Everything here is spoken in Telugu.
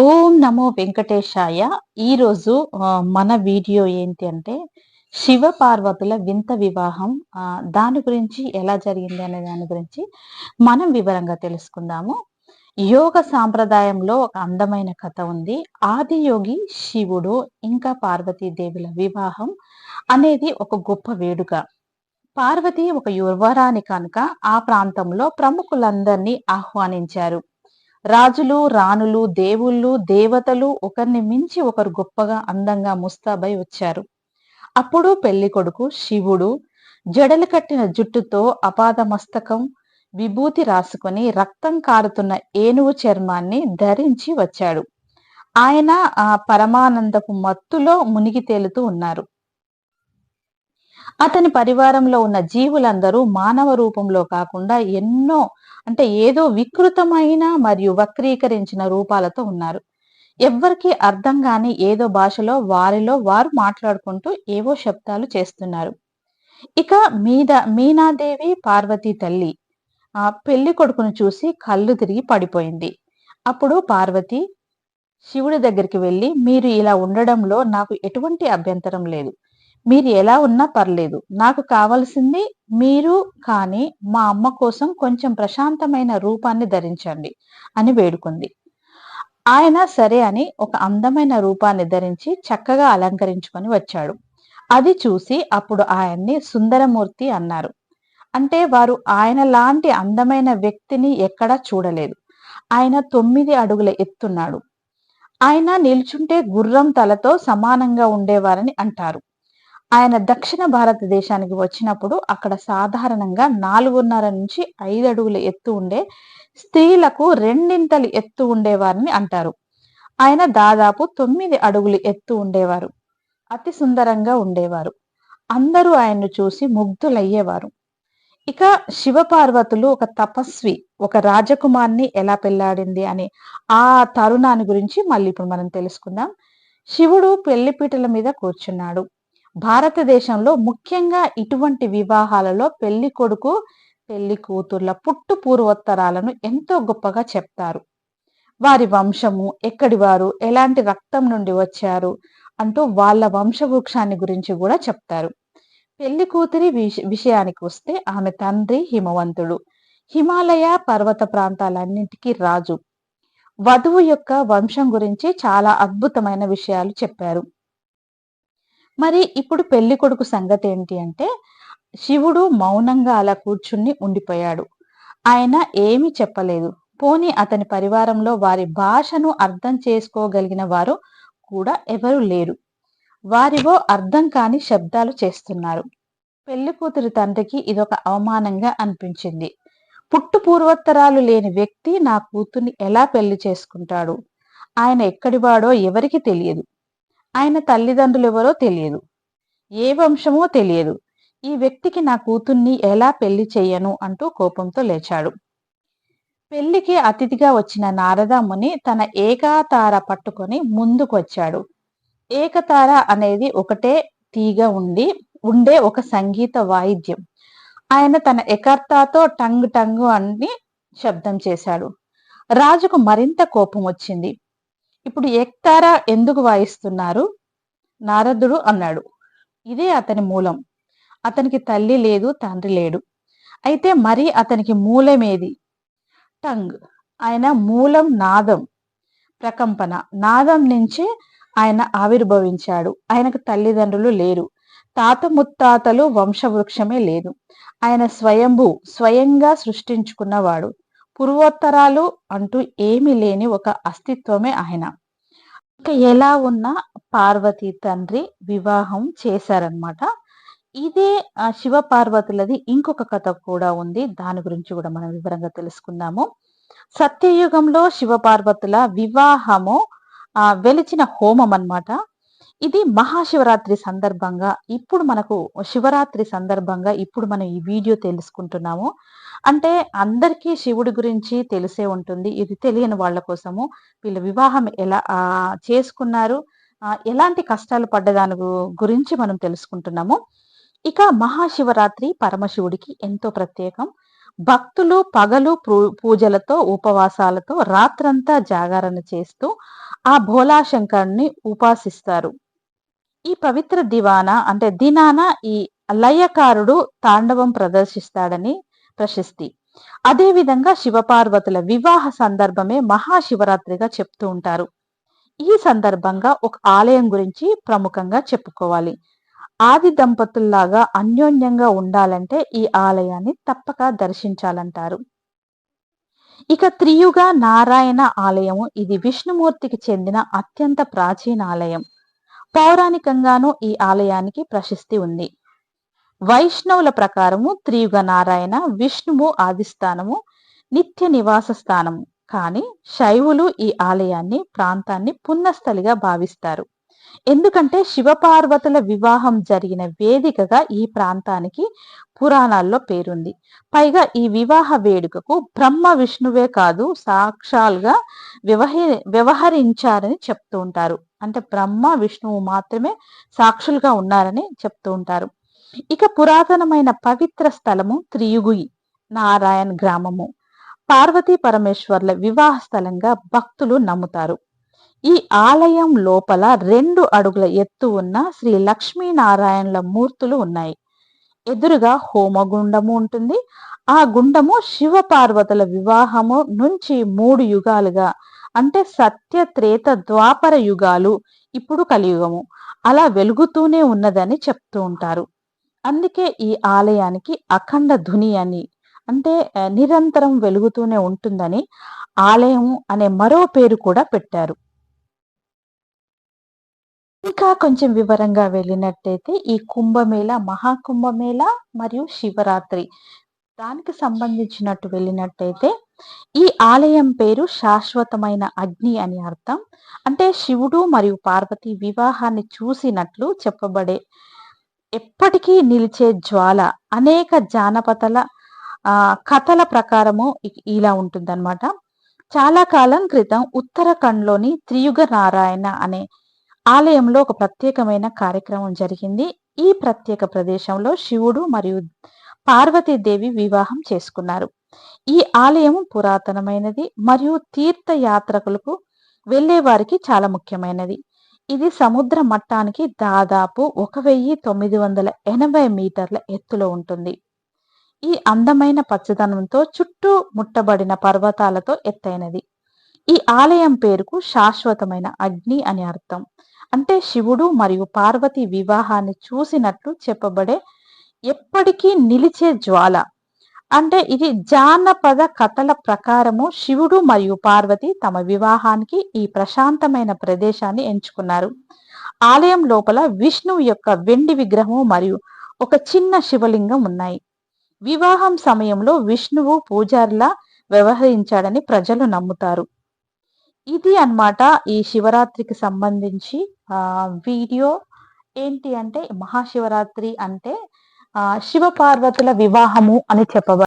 ఓం నమో వెంకటేశాయ. ఈరోజు మన వీడియో ఏంటి అంటే శివ పార్వతుల వింత వివాహం. దాని గురించి ఎలా జరిగింది అనే దాని గురించి మనం వివరంగా తెలుసుకుందాము. యోగ సాంప్రదాయంలో ఒక అందమైన కథ ఉంది. ఆది యోగి శివుడు ఇంకా పార్వతీదేవుల వివాహం అనేది ఒక గొప్ప వేడుక. పార్వతి ఒక యువరాని కనుక ఆ ప్రాంతంలో ప్రముఖులందరినీ ఆహ్వానించారు. రాజులు రాణులు దేవుళ్ళు దేవతలు ఒకరిని మించి ఒకరు గొప్పగా అందంగా ముస్తాబై వచ్చారు. అప్పుడు పెళ్ళి కొడుకు శివుడు జడలు కట్టిన జుట్టుతో అపాద మస్తకం విభూతి రాసుకొని రక్తం కారుతున్న ఏనుగు చర్మాన్ని ధరించి వచ్చాడు. ఆయన ఆ పరమానందపు మత్తులో మునిగి తేలుతూ ఉన్నారు. అతని పరివారంలో ఉన్న జీవులందరూ మానవ రూపంలో కాకుండా ఎన్నో అంటే ఏదో వికృతమైన మరియు వక్రీకరించిన రూపాలతో ఉన్నారు. ఎవ్వరికీ అర్థం కాని ఏదో భాషలో వారిలో వారు మాట్లాడుకుంటూ ఏవో శబ్దాలు చేస్తున్నారు. ఇక మీద మీనాదేవి పార్వతీ తల్లి. ఆ పెళ్ళి కొడుకును చూసి కళ్ళు తిరిగి పడిపోయింది. అప్పుడు పార్వతి శివుడి దగ్గరికి వెళ్ళి మీరు ఇలా ఉండడంలో నాకు ఎటువంటి అభ్యంతరం లేదు. మీరు ఎలా ఉన్నా పర్లేదు. నాకు కావలసింది మీరు కానీ మా అమ్మ కోసం కొంచెం ప్రశాంతమైన రూపాన్ని ధరించండి అని వేడుకుంది. ఆయన సరే అని ఒక అందమైన రూపాన్ని ధరించి చక్కగా అలంకరించుకొని వచ్చాడు. అది చూసి అప్పుడు ఆయన్ని సుందరమూర్తి అన్నారు. అంటే వారు ఆయన లాంటి అందమైన వ్యక్తిని ఎక్కడా చూడలేదు. ఆయన తొమ్మిది అడుగుల ఎత్తున్నాడు. ఆయన నిల్చుంటే గుర్రం తలతో సమానంగా ఉండేవారని అంటారు. ఆయన దక్షిణ భారతదేశానికి వచ్చినప్పుడు అక్కడ సాధారణంగా నాలుగున్నర నుంచి ఐదు అడుగుల ఎత్తు ఉండే స్త్రీలకు రెండింతలు ఎత్తు ఉండేవారిని అంటారు. ఆయన దాదాపు తొమ్మిది అడుగులు ఎత్తు ఉండేవారు. అతి సుందరంగా ఉండేవారు. అందరూ ఆయన్ను చూసి ముగ్ధులయ్యేవారు. ఇక శివపార్వతులు ఒక తపస్వి ఒక రాజకుమార్ని ఎలా పెళ్ళాడింది అని ఆ తరుణాన్ని గురించి మళ్ళీ ఇప్పుడు మనం తెలుసుకుందాం. శివుడు పెళ్ళిపీటల మీద కూర్చున్నాడు. భారతదేశంలో ముఖ్యంగా ఇటువంటి వివాహాలలో పెళ్ళి కొడుకు పెళ్ళి కూతుర్ల పుట్టు పూర్వోత్తరాలను ఎంతో గొప్పగా చెప్తారు. వారి వంశము ఎక్కడి వారు ఎలాంటి రక్తం నుండి వచ్చారు అంటూ వాళ్ళ వంశవృక్షాన్ని గురించి కూడా చెప్తారు. పెళ్ళి కూతురి విషయానికి వస్తే ఆమె తండ్రి హిమవంతుడు. హిమాలయ పర్వత ప్రాంతాలన్నింటికీ రాజు. వధువు యొక్క వంశం గురించి చాలా అద్భుతమైన విషయాలు చెప్పారు. మరి ఇప్పుడు పెళ్ళి కొడుకు సంగతి ఏంటి అంటే శివుడు మౌనంగా అలా కూర్చుని ఉండిపోయాడు. ఆయన ఏమీ చెప్పలేదు. పోని అతని పరివారంలో వారి భాషను అర్థం చేసుకోగలిగిన వారు కూడా ఎవరు లేరు. వారివో అర్థం కాని శబ్దాలు చేస్తున్నారు. పెళ్ళి కూతురి తండ్రికి ఇదొక అవమానంగా అనిపించింది. పుట్టు పూర్వోత్తరాలు లేని వ్యక్తి నా కూతుర్ని ఎలా పెళ్ళి చేసుకుంటాడు? ఆయన ఎక్కడివాడో ఎవరికి తెలియదు. ఆయన తల్లిదండ్రులు ఎవరో తెలియదు. ఏ వంశమో తెలియదు. ఈ వ్యక్తికి నా కూతుర్ని ఎలా పెళ్ళి చెయ్యను అంటూ కోపంతో లేచాడు. పెళ్ళికి అతిథిగా వచ్చిన నారదముని తన ఏకాతార పట్టుకొని ముందుకు వచ్చాడు ఏకతార అనేది ఒకటే తీగ ఉండి ఉండే ఒక సంగీత వాయిద్యం. ఆయన తన ఎకర్తాతో టంగ్ టంగ్ అని శబ్దం చేశాడు. రాజుకు మరింత కోపం వచ్చింది. ఇప్పుడు ఎక్తారా ఎందుకు వాయిస్తున్నారు? నారదుడు అన్నాడు. ఇదే అతని మూలం. అతనికి తల్లి లేదు తండ్రి లేడు. అయితే మరి అతనికి మూలమేది? టంగ్. ఆయన మూలం నాదం ప్రకంపన. నాదం నుంచే ఆయన ఆవిర్భవించాడు. ఆయనకు తల్లిదండ్రులు లేరు. తాత ముత్తాతలు వంశవృక్షమే లేదు. ఆయన స్వయంభూ స్వయంగా సృష్టించుకున్నవాడు. పూర్వోత్తరాలు అంటూ ఏమీ లేని ఒక అస్తిత్వమే ఆయన. ఎలా ఉన్నా పార్వతి తండ్రి వివాహం చేశారనమాట ఇదే శివ పార్వతులది ఇంకొక కథ కూడా ఉంది. దాని గురించి కూడా మనం వివరంగా తెలుసుకుందాము. సత్యయుగంలో శివ పార్వతుల వివాహము ఆ వెలిచిన హోమం అనమాట ఇది మహాశివరాత్రి సందర్భంగా ఇప్పుడు మనకు శివరాత్రి సందర్భంగా ఇప్పుడు మనం ఈ వీడియో తెలుసుకుంటున్నాము. అంటే అందరికీ శివుడి గురించి తెలిసే ఉంటుంది. ఇది తెలియని వాళ్ళ కోసము వీళ్ళ వివాహం ఎలా చేసుకున్నారు ఎలాంటి కష్టాలు పడ్డదాని గురించి మనం తెలుసుకుంటున్నాము. ఇక మహాశివరాత్రి పరమశివుడికి ఎంతో ప్రత్యేకం. భక్తులు పగలు పూజలతో ఉపవాసాలతో రాత్రంతా జాగరణ చేస్తూ ఆ భోలాశంకరుని ఉపాసిస్తారు. ఈ పవిత్ర దివాన అంటే దినాన ఈ లయకారుడు తాండవం ప్రదర్శిస్తాడని ప్రశస్తి. అదేవిధంగా శివపార్వతుల వివాహ సందర్భమే మహాశివరాత్రిగా చెప్తూ ఉంటారు. ఈ సందర్భంగా ఒక ఆలయం గురించి ప్రముఖంగా చెప్పుకోవాలి. ఆది దంపతుల్లాగా అన్యోన్యంగా ఉండాలంటే ఈ ఆలయాన్ని తప్పక దర్శించాలంటారు. ఇక త్రియుగ నారాయణ ఆలయము ఇది విష్ణుమూర్తికి చెందిన అత్యంత ప్రాచీన ఆలయం. పౌరాణికంగానూ ఈ ఆలయానికి ప్రశస్తి ఉంది. వైష్ణవుల ప్రకారము త్రియుగ నారాయణ విష్ణువు ఆదిస్థానము నిత్య నివాస స్థానము. కానీ శైవులు ఈ ఆలయాన్ని ప్రాంతాన్ని పున్నస్థలిగా భావిస్తారు. ఎందుకంటే శివపార్వతుల వివాహం జరిగిన వేదికగా ఈ ప్రాంతానికి పురాణాల్లో పేరుంది. పైగా ఈ వివాహ వేడుకకు బ్రహ్మ విష్ణువే కాదు సాక్షాల్గా వ్యవహ వ్యవహరించారని చెప్తూ ఉంటారు. అంటే బ్రహ్మ విష్ణువు మాత్రమే సాక్షులుగా ఉన్నారని చెప్తూ ఉంటారు. ఇక పురాతనమైన పవిత్ర స్థలము త్రియుగుయి నారాయణ్ గ్రామము. పార్వతీ పరమేశ్వర్ల వివాహ స్థలంగా భక్తులు నమ్ముతారు. ఈ ఆలయం లోపల రెండు అడుగుల ఎత్తు ఉన్న శ్రీ లక్ష్మీనారాయణల మూర్తులు ఉన్నాయి. ఎదురుగా హోమగుండము ఉంటుంది. ఆ గుండము శివ పార్వతుల వివాహము నుంచి మూడు యుగాలుగా అంటే సత్య త్రేత ద్వాపర యుగాలు ఇప్పుడు కలియుగము. అలా వెలుగుతూనే ఉన్నదని చెప్తూ ఉంటారు. అందుకే ఈ ఆలయానికి అఖండ ధుని అని అంటే నిరంతరం వెలుగుతూనే ఉంటుందని ఆలయం అనే మరో పేరు కూడా పెట్టారు. ఇంకా కొంచెం వివరంగా వెళ్ళినట్టయితే ఈ కుంభమేళ మహాకుంభమేళ మరియు శివరాత్రి దానికి సంబంధించినట్టు వెళ్ళినట్టయితే ఈ ఆలయం పేరు శాశ్వతమైన అగ్ని అని అర్థం. అంటే శివుడు మరియు పార్వతి వివాహాన్ని చూసినట్లు చెప్పబడే ఎప్పటికీ నిలిచే జ్వాల అనేక జానపదల ఆ కథల ప్రకారము ఇలా ఉంటుందన్నమాట. చాలా కాలం క్రితం ఉత్తరాఖండ్లోని త్రియుగ నారాయణ అనే ఆలయంలో ఒక ప్రత్యేకమైన కార్యక్రమం జరిగింది. ఈ ప్రత్యేక ప్రదేశంలో శివుడు మరియు పార్వతీదేవి వివాహం చేసుకున్నారు. ఈ ఆలయం పురాతనమైనది మరియు తీర్థయాత్రకులకు వెళ్ళే వారికి చాలా ముఖ్యమైనది. ఇది సముద్ర మట్టానికి దాదాపు ఒక వెయ్యి తొమ్మిది వందల ఎనభై మీటర్ల ఎత్తులో ఉంటుంది. ఈ అందమైన పచ్చదనంతో చుట్టూ ముట్టబడిన పర్వతాలతో ఎత్తైనది. ఈ ఆలయం పేరుకు శాశ్వతమైన అగ్ని అని అర్థం. అంటే శివుడు మరియు పార్వతి వివాహాన్ని చూసినట్లు చెప్పబడే ఎప్పటికీ నిలిచే జ్వాల. అంటే ఇది జానపద కథల ప్రకారము శివుడు మరియు పార్వతి తమ వివాహానికి ఈ ప్రశాంతమైన ప్రదేశాన్ని ఎంచుకున్నారు. ఆలయం లోపల విష్ణువు యొక్క వెండి విగ్రహము మరియు ఒక చిన్న శివలింగం ఉన్నాయి. వివాహం సమయంలో విష్ణువు పూజారిలా వ్యవహరించాడని ప్రజలు నమ్ముతారు. ఇది అన్నమాట ఈ శివరాత్రికి సంబంధించి వీడియో ఏంటి అంటే మహాశివరాత్రి అంటే ఆ శివ పార్వతుల వివాహము అని చెప్పబ